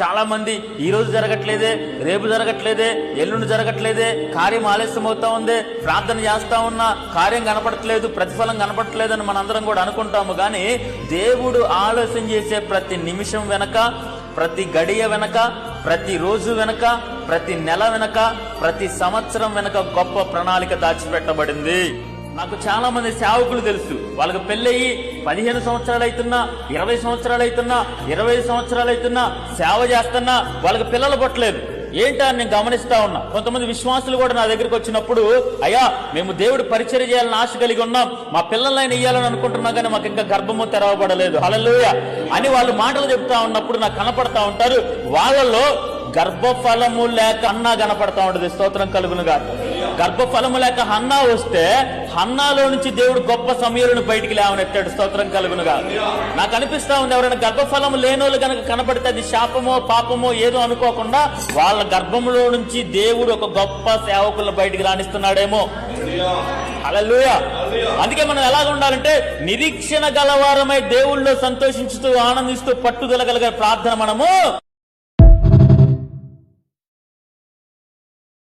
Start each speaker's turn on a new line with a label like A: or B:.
A: చాలా మంది ఈ రోజు జరగట్లేదే రేపు జరగట్లేదే ఎల్లుండి జరగట్లేదే కార్యం ఆలస్యం అవుతా ఉంది ప్రార్థన చేస్తా ఉన్నా కార్యం కనపడట్లేదు ప్రతిఫలం కనపడట్లేదని మనందరం కూడా అనుకుంటాము. కానీ దేవుడు ఆలస్యం చేసే ప్రతి నిమిషం వెనక ప్రతి గడియ వెనక ప్రతి రోజు వెనక ప్రతి నెల వెనక ప్రతి సంవత్సరం వెనక గొప్ప ప్రణాళిక దాచిపెట్టబడింది. నాకు చాలా మంది సేవకులు తెలుసు. వాళ్ళకి పెళ్ళయి పదిహేను సంవత్సరాలు అవుతున్నా ఇరవై సంవత్సరాలు అవుతున్నా ఇరవై సంవత్సరాలు అవుతున్నా సేవ చేస్తున్నా వాళ్ళకి పిల్లలు పుట్టలేదు. ఏంటా అని నేను గమనిస్తా ఉన్నా. కొంతమంది విశ్వాసులు కూడా నా దగ్గరికి వచ్చినప్పుడు అయ్యా మేము దేవుడు పరిచయం చేయాలని ఆశ కలిగి ఉన్నాం. మా పిల్లలైన ఇయ్యాలని అనుకుంటున్నాం కానీ మాకు ఇంకా గర్భము తెరవబడలేదు. హలలోయ అని వాళ్ళు మాటలు చెప్తా ఉన్నప్పుడు నాకు కనపడతా ఉంటారు. వాళ్ళలో గర్భఫలము లేక అన్నా కనపడతా ఉంటుంది. స్తోత్రం కలుగునుగా గర్భఫలము లేక హన్నా వస్తే హన్నాలో నుంచి దేవుడు గొప్ప సమయాలను బయటికి లేవనెత్తాడు. స్తోత్రం కలుగునుగా. నాకు అనిపిస్తా ఉంది ఎవరైనా గర్భఫలము లేనోళ్ళు కనుక కనపడితే అది శాపమో పాపమో ఏదో అనుకోకుండా వాళ్ళ గర్భంలో నుంచి దేవుడు ఒక గొప్ప సేవకులను బయటికి రాణిస్తున్నాడేమో. హల్లెలూయా. అందుకే మనం ఎలాగ ఉండాలంటే నిరీక్షణ గలవారమై దేవుళ్ళలో సంతోషించుతూ ఆనందిస్తూ పట్టుదల కలిగే ప్రార్థన మనము